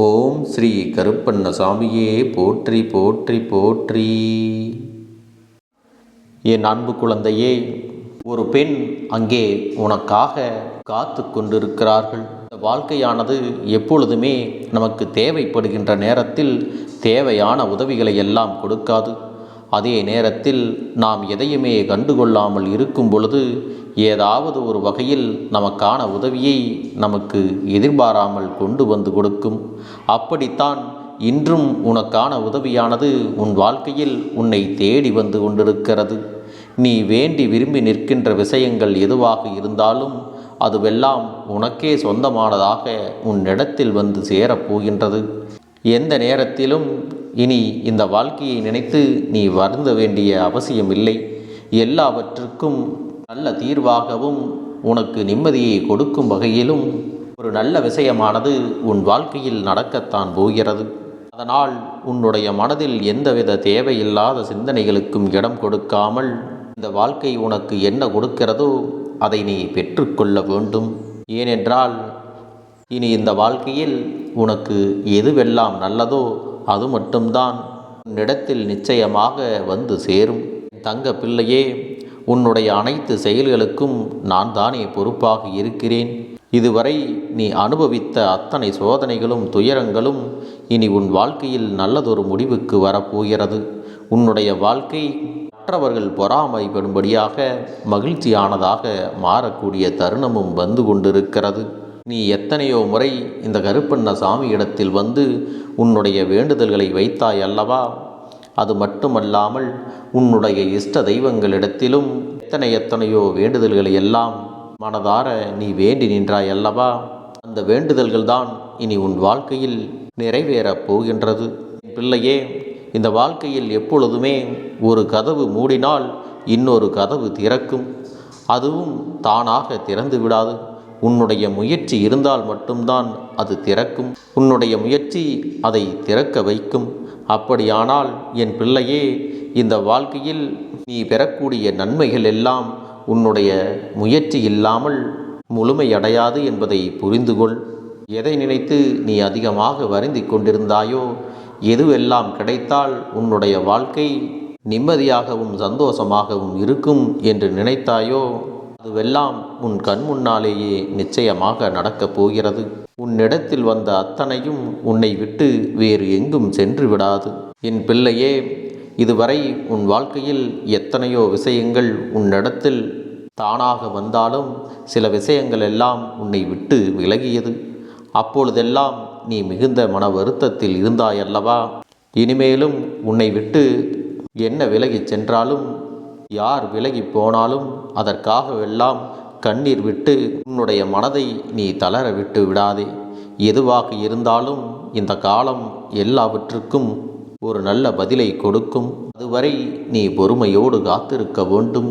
ஓம் ஸ்ரீ கருப்பண்ணசாமியே போற்றி போற்றி போற்றி. என் அன்பு குழந்தையே ஒரு பெண் அங்கே உனக்காக காத்து கொண்டிருக்கிறார்கள். இந்த வாழ்க்கையானது எப்பொழுதுமே நமக்கு தேவைப்படுகின்ற நேரத்தில் தேவையான உதவிகளை எல்லாம் கொடுக்காது. அதே நேரத்தில் நாம் எதையுமே கண்டுகொள்ளாமல் இருக்கும் பொழுது ஏதாவது ஒரு வகையில் நமக்கான உதவியை நமக்கு எதிர்பாராமல் கொண்டு வந்து கொடுக்கும். அப்படித்தான் இன்றும் உனக்கான உதவியானது உன் வாழ்க்கையில் உன்னை தேடி வந்து கொண்டிருக்கிறது. நீ வேண்டி விரும்பி நிற்கின்ற விஷயங்கள் எதுவாக இருந்தாலும் அதுவெல்லாம் உனக்கே சொந்தமானதாக உன்னிடத்தில் வந்து சேரப்போகின்றது எந்த நேரத்திலும் இனி இந்த வாழ்க்கையை நினைத்து நீ வருந்த வேண்டிய அவசியம் இல்லை எல்லாவற்றுக்கும் நல்ல தீர்வாகவும் உனக்கு நிம்மதியை கொடுக்கும் வகையிலும் ஒரு நல்ல விஷயமானது உன் வாழ்க்கையில் நடக்கத்தான் போகிறது. அதனால் உன்னுடைய மனதில் எந்தவித தேவையில்லாத சிந்தனைகளுக்கும் இடம் கொடுக்காமல் இந்த வாழ்க்கை உனக்கு என்ன கொடுக்கிறதோ அதை நீ பெற்றுக்கொள்ள வேண்டும். ஏனென்றால் இனி இந்த வாழ்க்கையில் உனக்கு எதுவெல்லாம் நல்லதோ அது மட்டும்தான். உன்னிடத்தில் நிச்சயமாக வந்து சேரும். தங்க பிள்ளையே உன்னுடைய அனைத்து செயல்களுக்கும் நான் தானே பொறுப்பாக இருக்கிறேன். இதுவரை நீ அனுபவித்த அத்தனை சோதனைகளும் துயரங்களும் இனி உன் வாழ்க்கையில் நல்லதொரு முடிவுக்கு வரப்போகிறது. உன்னுடைய வாழ்க்கை மற்றவர்கள் பொறாமைப்படும்படியாக மகிழ்ச்சியானதாக மாறக்கூடிய தருணமும் வந்து கொண்டிருக்கிறது. நீ எத்தனையோ முறை இந்த கருப்பண்ண சாமி இடத்தில் வந்து உன்னுடைய வேண்டுதல்களை வைத்தாய் அல்லவா? அது மட்டுமல்லாமல் உன்னுடைய இஷ்ட தெய்வங்களிடத்திலும் எத்தனை எத்தனையோ வேண்டுதல்களை எல்லாம் மனதார நீ வேண்டி நின்றாய் அல்லவா? அந்த வேண்டுதல்கள் தான் இனி உன் வாழ்க்கையில் நிறைவேறப் போகின்றது. பிள்ளையே இந்த வாழ்க்கையில் எப்பொழுதுமே ஒரு கதவு மூடினால் இன்னொரு கதவு திறக்கும். அதுவும் தானாக திறந்து விடாது உன்னுடைய முயற்சி இருந்தால் மட்டும்தான் அது திறக்கும். உன்னுடைய முயற்சி அதை திறக்க வைக்கும். அப்படியானால் என் பிள்ளையே இந்த வாழ்க்கையில் நீ பெறக்கூடிய நன்மைகள் எல்லாம் உன்னுடைய முயற்சி இல்லாமல் முழுமையடையாது என்பதை புரிந்து கொள் எதை நினைத்து நீ அதிகமாக வருந்தி கொண்டிருந்தாயோ எதுவெல்லாம் கிடைத்தால் உன்னுடைய வாழ்க்கை நிம்மதியாகவும் சந்தோஷமாகவும் இருக்கும் என்று நினைத்தாயோ அதுவெல்லாம் உன் கண் முன்னாலேயே நிச்சயமாக நடக்கப் போகிறது. உன்னிடத்தில் வந்த அத்தனையும் உன்னை விட்டு வேறு எங்கும் சென்று விடாது. என் பிள்ளையே இதுவரை உன் வாழ்க்கையில் எத்தனையோ விஷயங்கள் உன்னிடத்தில் தானாக வந்தாலும் சில விஷயங்கள் எல்லாம் உன்னை விட்டு விலகியது. அப்பொழுதெல்லாம் நீ மிகுந்த மன வருத்தத்தில் இருந்தாயல்லவா? இனிமேலும் உன்னை விட்டு என்ன விலகிச் சென்றாலும் யார் விலகி போனாலும் அதற்காகவெல்லாம் கண்ணீர் விட்டு உன்னுடைய மனதை நீ தளர விட்டு விடாதே. எதுவாக இருந்தாலும் இந்த காலம் எல்லாவற்றுக்கும் ஒரு நல்ல பதிலை கொடுக்கும். அதுவரை நீ பொறுமையோடு காத்திருக்க வேண்டும்.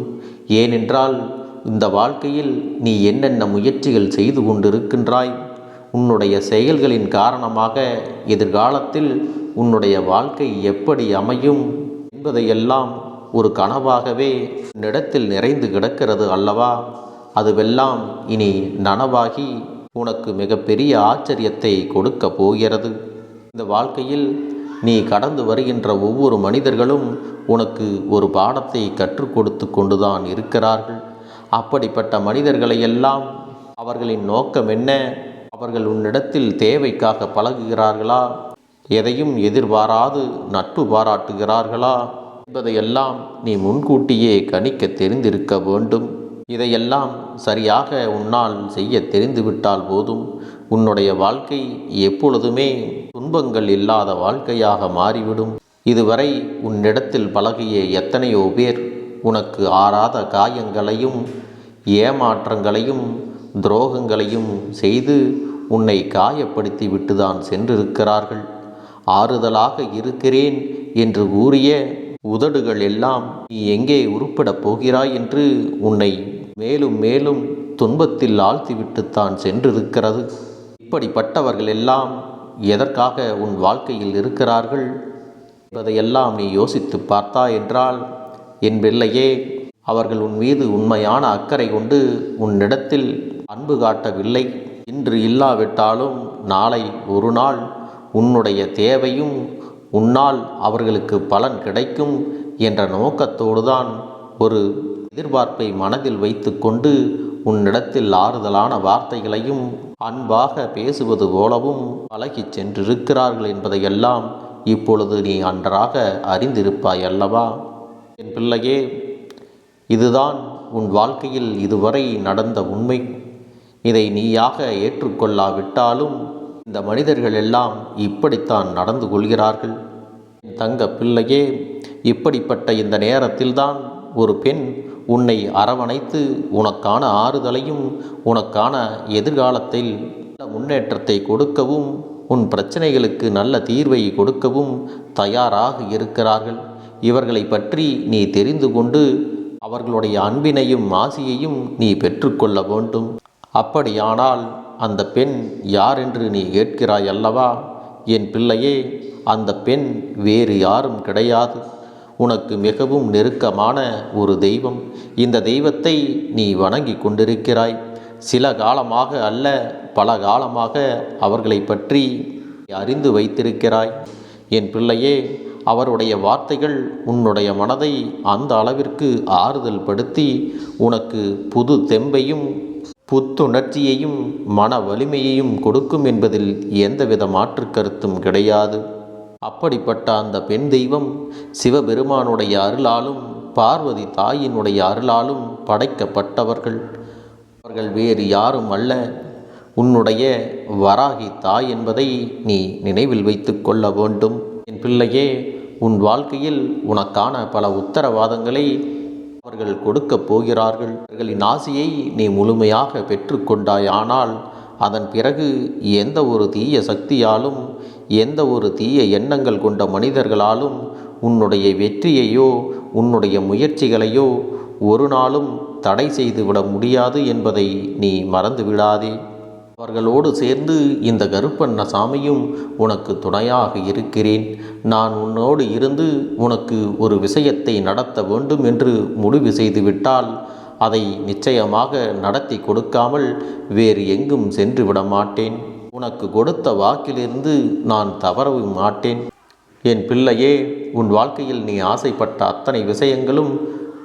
ஏனென்றால் இந்த வாழ்க்கையில் நீ என்னென்ன முயற்சிகள் செய்து கொண்டிருக்கின்றாய் உன்னுடைய செயல்களின் காரணமாக எதிர்காலத்தில் உன்னுடைய வாழ்க்கை எப்படி அமையும் என்பதையெல்லாம் ஒரு கனவாகவே உன்னிடத்தில் நிறைந்து கிடக்கிறது அல்லவா? அதுவெல்லாம் இனி நனவாகி உனக்கு மிகப்பெரிய ஆச்சரியத்தை கொடுக்க போகிறது. இந்த வாழ்க்கையில் நீ கடந்து வருகின்ற ஒவ்வொரு மனிதர்களும் உனக்கு ஒரு பாடத்தை கற்றுக் கொடுத்து கொண்டுதான் இருக்கிறார்கள். அப்படிப்பட்ட மனிதர்களை எல்லாம் அவர்களின் நோக்கம் என்ன? அவர்கள் உன்னிடத்தில் தேவைக்காக பழகுகிறார்களா? எதையும் எதிர்பாராது நட்பு பாராட்டுகிறார்களா? என்பதையெல்லாம் நீ முன்கூட்டியே கணிக்க தெரிந்திருக்க வேண்டும். இதையெல்லாம் சரியாக உன்னால் செய்ய தெரிந்துவிட்டால் போதும். உன்னுடைய வாழ்க்கை எப்பொழுதுமே துன்பங்கள் இல்லாத வாழ்க்கையாக மாறிவிடும். இதுவரை உன்னிடத்தில் பழகிய எத்தனையோ பேர் உனக்கு ஆறாத காயங்களையும் ஏமாற்றங்களையும் துரோகங்களையும் செய்து உன்னை காயப்படுத்தி விட்டுதான் சென்றிருக்கிறார்கள். ஆறுதலாக இருக்கிறேன் என்று கூறிய உதடுகள் எல்லாம் நீ எங்கே உருப்படப் போகிறாய் என்று உன்னை மேலும் மேலும் துன்பத்தில் ஆழ்த்திவிட்டுத்தான் சென்றிருக்கிறது. இப்படிப்பட்டவர்கள் எல்லாம் எதற்காக உன் வாழ்க்கையில் இருக்கிறார்கள்? என்பதையெல்லாம் நீ யோசித்து பார்த்தா என்றால் என் பிள்ளையே அவர்கள் உன் மீது உண்மையான அக்கறை கொண்டு உன்னிடத்தில் அன்பு காட்டவில்லை. இன்று இல்லாவிட்டாலும் நாளை ஒரு நாள் உன்னுடைய தேவையும் உன்னால் அவர்களுக்கு பலன் கிடைக்கும் என்ற நோக்கத்தோடு தான் ஒரு எதிர்பார்ப்பை மனதில் வைத்துக்கொண்டு உன்னிடத்தில் ஆறுதலான வார்த்தைகளையும் அன்பாக பேசுவது போலவும் பழகிச் சென்றிருக்கிறார்கள் என்பதையெல்லாம் இப்பொழுது நீ அன்றாக அறிந்திருப்பாய் அல்லவா? என் பிள்ளையே இதுதான் உன் வாழ்க்கையில் இதுவரை நடந்த உண்மை. இதை நீயாக ஏற்றுக்கொள்ளாவிட்டாலும் இந்த மனிதர்கள் எல்லாம் இப்படித்தான் நடந்து கொள்கிறார்கள். என் தங்க பிள்ளையே இப்படிப்பட்ட இந்த நேரத்தில்தான் ஒரு பெண் உன்னை அரவணைத்து உனக்கான ஆறுதலையும் உனக்கான எதிர்காலத்தில் நல்ல முன்னேற்றத்தை கொடுக்கவும் உன் பிரச்சனைகளுக்கு நல்ல தீர்வை கொடுக்கவும் தயாராக இருக்கிறார்கள். இவர்களை பற்றி நீ தெரிந்து கொண்டு அவர்களுடைய அன்பினையும் ஆசியையும் நீ பெற்றுக்கொள்ள வேண்டும். அப்படியானால் அந்த பெண் யார் என்று நீ கேட்கிறாய் அல்லவா என் பிள்ளையே அந்த பெண் வேறு யாரும் கிடையாது. உனக்கு மிகவும் நெருக்கமான ஒரு தெய்வம். இந்த தெய்வத்தை நீ வணங்கி கொண்டிருக்கிறாய். சில காலமாக அல்ல பல காலமாக அவர்களை பற்றி அறிந்து வைத்திருக்கிறாய். என் பிள்ளையே அவருடைய வார்த்தைகள் உன்னுடைய மனதை அந்த அளவிற்கு ஆறுதல் படுத்தி உனக்கு புது தெம்பையும் புத்துணர்ச்சியையும் மன வலிமையையும் கொடுக்கும் என்பதில் எந்தவித மாற்று கருத்தும் கிடையாது. அப்படிப்பட்ட அந்த பெண் தெய்வம் சிவபெருமானுடைய அருளாலும் பார்வதி தாயினுடைய அருளாலும் படைக்கப்பட்டவர்கள். அவர்கள் வேறு யாரும் அல்ல. உன்னுடைய வராகி தாய் என்பதை நீ நினைவில் வைத்து கொள்ள வேண்டும். என் பிள்ளையே உன் வாழ்க்கையில் உனக்கான பல உத்தரவாதங்களை அவர்கள் கொடுக்கப் போகிறார்கள். அவர்களின் ஆசையை நீ முழுமையாக பெற்றுக்கொண்டாய். ஆனால் அதன் பிறகு எந்த ஒரு தீய சக்தியாலும் எந்த ஒரு தீய எண்ணங்கள் கொண்ட மனிதர்களாலும் உன்னுடைய வெற்றியையோ உன்னுடைய முயற்சிகளையோ ஒரு நாளும் தடை செய்துவிட முடியாது என்பதை நீ மறந்து விடாதே அவர்களோடு சேர்ந்து இந்த கருப்பண்ண சாமியும் உனக்கு துணையாக இருக்கிறேன். நான் உன்னோடு இருந்து உனக்கு ஒரு விஷயத்தை நடத்த வேண்டும் என்று முடிவு செய்துவிட்டால் அதை நிச்சயமாக நடத்தி கொடுக்காமல் வேறு எங்கும் சென்று விட மாட்டேன் உனக்கு கொடுத்த வாக்கிலிருந்து நான் தவறவும் மாட்டேன். என் பிள்ளையே உன் வாழ்க்கையில் நீ ஆசைப்பட்ட அத்தனை விஷயங்களும்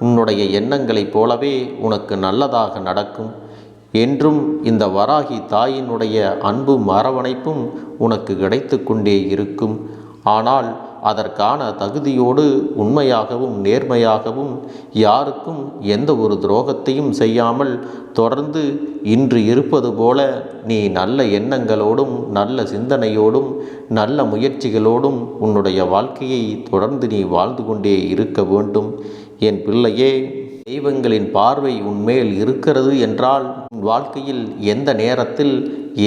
உன்னுடைய எண்ணங்களைப் போலவே உனக்கு நல்லதாக நடக்கும். என்றும் இந்த வராகி தாயினுடைய அன்பும் அரவணைப்பும் உனக்கு கிடைத்து கொண்டே இருக்கும். ஆனால் அதற்கான தகுதியோடு உண்மையாகவும் நேர்மையாகவும் யாருக்கும் எந்த ஒரு துரோகத்தையும் செய்யாமல் தொடர்ந்து இன்று இருப்பது போல நீ நல்ல எண்ணங்களோடும் நல்ல சிந்தனையோடும் நல்ல முயற்சிகளோடும் உன்னுடைய வாழ்க்கையை தொடர்ந்து நீ வாழ்ந்து கொண்டே இருக்க வேண்டும். என் பிள்ளையே தெய்வங்களின் பார்வை உன்மேல் இருக்கிறது என்றால் உன் வாழ்க்கையில் எந்த நேரத்தில்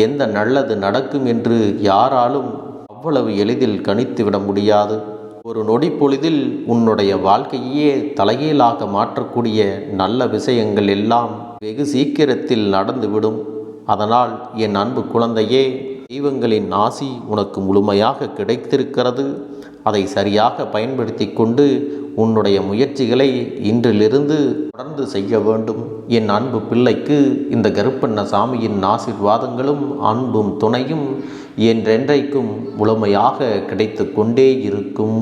எந்த நல்லது நடக்கும் என்று யாராலும் அவ்வளவு எளிதில் கணித்து விட முடியாது. ஒரு நொடி பொழுதில் உன்னுடைய வாழ்க்கையே தலைகீழாக மாற்றக்கூடிய நல்ல விஷயங்கள் எல்லாம் வெகு சீக்கிரத்தில் நடந்துவிடும். அதனால் என் அன்பு குழந்தையே தெய்வங்களின் ஆசி உனக்கு முழுமையாக கிடைத்திருக்கிறது. அதை சரியாக பயன்படுத்தி கொண்டு உன்னுடைய முயற்சிகளை இன்றிலிருந்து தொடர்ந்து செய்ய வேண்டும். என் அன்பு பிள்ளைக்கு இந்த கருப்பண்ண சாமியின் ஆசிர்வாதங்களும் அன்பும் துணையும் என்றென்றைக்கும் முழுமையாக கிடைத்து கொண்டே இருக்கும்.